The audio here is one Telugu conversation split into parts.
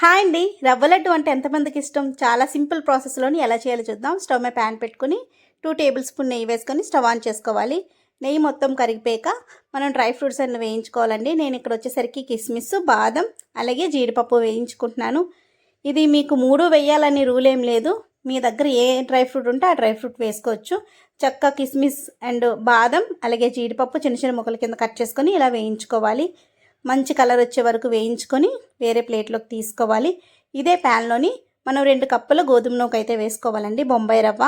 హాయ్ అండి. రవ్వ లడ్డు అంటే ఎంతమందికి ఇష్టం? చాలా సింపుల్ ప్రాసెస్లోని ఎలా చేయాలో చూద్దాం. స్టవ్ మీద ప్యాన్ పెట్టుకుని టూ టేబుల్ స్పూన్ నెయ్యి వేసుకొని స్టవ్ ఆన్ చేసుకోవాలి. నెయ్యి మొత్తం కరిగిపోయాక మనం డ్రై ఫ్రూట్స్ అన్ని వేయించుకోవాలండి. నేను ఇక్కడ వచ్చేసరికి కిస్మిస్ బాదం అలాగే జీడిపప్పు వేయించుకుంటున్నాను. ఇది మీకు మూడు వేయాలని రూల్ ఏం లేదు. మీ దగ్గర ఏ డ్రై ఫ్రూట్ ఉంటే ఆ డ్రై ఫ్రూట్ వేసుకోవచ్చు. చక్క కిస్మిస్ అండ్ బాదం అలాగే జీడిపప్పు చిన్న చిన్న ముక్కల కింద కట్ చేసుకొని ఇలా వేయించుకోవాలి. మంచి కలర్ వచ్చే వరకు వేయించుకొని వేరే ప్లేట్లోకి తీసుకోవాలి. ఇదే ప్యాన్లోని మనం రెండు కప్పుల గోధుమ నూక అయితే వేసుకోవాలండి బొంబాయి రవ్వ.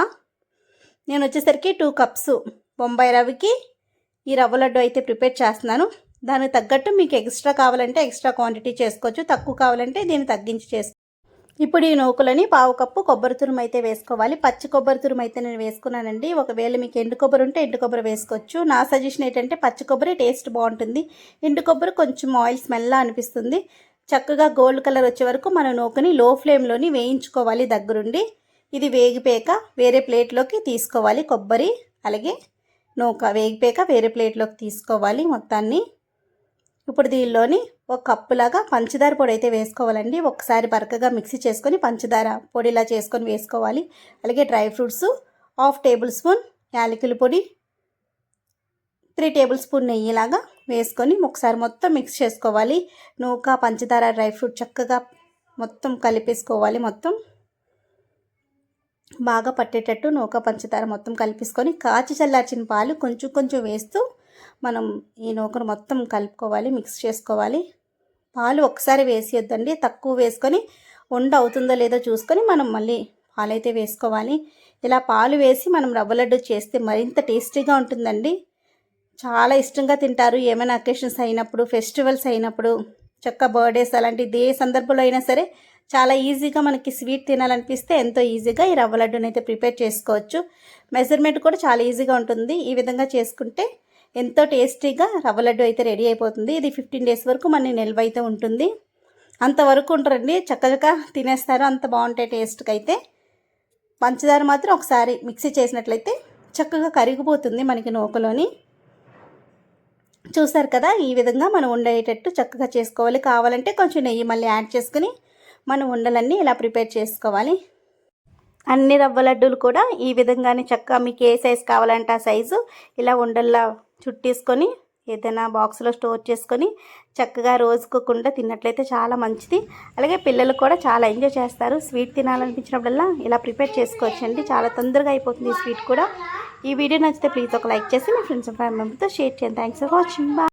నేను వచ్చేసరికి టూ కప్స్ బొంబాయి రవ్వకి ఈ రవ్వ లడ్డు అయితే ప్రిపేర్ చేస్తున్నాను. దానికి తగ్గట్టు మీకు ఎక్స్ట్రా కావాలంటే ఎక్స్ట్రా క్వాంటిటీ చేసుకోవచ్చు తక్కువ కావాలంటే దీన్ని తగ్గించి చేసుకో ఇప్పుడు ఈ నూకలని పావు కప్పు కొబ్బరి తురుము అయితే వేసుకోవాలి. పచ్చి కొబ్బరి తురుము అయితే నేను వేసుకున్నానండి. ఒకవేళ మీకు ఎండు కొబ్బరి ఉంటే ఎండు కొబ్బరి వేసుకోవచ్చు. నా సజెషన్ ఏంటంటే పచ్చి కొబ్బరి టేస్ట్ బాగుంటుంది. ఎండు కొబ్బరి కొంచెం ఆయిల్ స్మెల్లా అనిపిస్తుంది. చక్కగా గోల్డ్ కలర్ వచ్చే వరకు మన నూకని లో ఫ్లేమ్లోని వేయించుకోవాలి దగ్గరుండి. ఇది వేగిపోయాక వేరే ప్లేట్లోకి తీసుకోవాలి కొబ్బరి. అలాగే నూక వేగిపోయాక వేరే ప్లేట్లోకి తీసుకోవాలి మొత్తాన్ని. ఇప్పుడు దీనిలోని ఒక కప్పులాగా పంచదార పొడి అయితే వేసుకోవాలండి. ఒకసారి బరకగా మిక్సీ చేసుకొని పంచదార పొడిలా చేసుకొని వేసుకోవాలి. అలాగే dry fruits half table spoon యాలకుల పొడి త్రీ టేబుల్ స్పూన్ నెయ్యిలాగా వేసుకొని ఒకసారి మొత్తం మిక్స్ చేసుకోవాలి. నూక పంచదార డ్రై ఫ్రూట్ చక్కగా మొత్తం కలిపేసుకోవాలి మొత్తం. బాగా పట్టేటట్టు నూక పంచదార మొత్తం కలిపేసుకొని కాచి చల్లార్చిన పాలు కొంచెం కొంచెం వేస్తూ మనం ఈ నూకను మొత్తం కలుపుకోవాలి మిక్స్ చేసుకోవాలి. పాలు ఒకసారి వేసేయొద్దండి. తక్కువ వేసుకొని వండ అవుతుందో లేదో చూసుకొని మనం మళ్ళీ పాలైతే వేసుకోవాలి. ఇలా పాలు వేసి మనం రవ్వ లడ్డు చేస్తే మరింత టేస్టీగా ఉంటుందండి. చాలా ఇష్టంగా తింటారు. ఏమైనా అకేషన్స్ అయినప్పుడు ఫెస్టివల్స్ అయినప్పుడు చక్క బర్త్డేస్ అలాంటి ఏ సందర్భంలో అయినా సరే చాలా ఈజీగా మనకి స్వీట్ తినాలనిపిస్తే ఎంతో ఈజీగా ఈ రవ్వ లడ్డునైతే ప్రిపేర్ చేసుకోవచ్చు. మెజర్మెంట్ కూడా చాలా ఈజీగా ఉంటుంది. ఈ విధంగా చేసుకుంటే ఎంతో టేస్టీగా రవ్వ లడ్డు అయితే రెడీ అయిపోతుంది. ఇది ఫిఫ్టీన్ డేస్ వరకు మన నిల్వ అయితే ఉంటుంది. అంతవరకు ఉంటారండి. చక్కగా తినేస్తారు. అంత బాగుంటాయి టేస్ట్కి అయితే. పంచదార మాత్రం ఒకసారి మిక్సీ చేసినట్లయితే చక్కగా కరిగిపోతుంది మనకి నూకలోని. చూసారు కదా ఈ విధంగా మనం ఉండేటట్టు చక్కగా చేసుకోవాలి. కావాలంటే కొంచెం నెయ్యి మళ్ళీ యాడ్ చేసుకుని మనం ఉండలన్నీ ఇలా ప్రిపేర్ చేసుకోవాలి. అన్ని రవ్వ లడ్డూలు కూడా ఈ విధంగానే చక్కగా మీకు ఏ సైజు కావాలంటే ఆ సైజు ఇలా ఉండల్లా చుట్టేసుకొని ఏదైనా బాక్స్లో స్టోర్ చేసుకొని చక్కగా రోజుకోకుండా తిన్నట్లయితే చాలా మంచిది. అలాగే పిల్లలు కూడా చాలా ఎంజాయ్ చేస్తారు. స్వీట్ తినాలనిపించినప్పుడల్లా ఇలా ప్రిపేర్ చేసుకోవచ్చండి. చాలా తొందరగా అయిపోతుంది ఈ స్వీట్ కూడా. ఈ వీడియో నచ్చితే ప్లీజ్ ఒక లైక్ చేసి మీ ఫ్రెండ్స్ అండ్ ఫ్యామిలీ మెంబర్తో షేర్ చేయండి. Thanks for watching. బాయ్.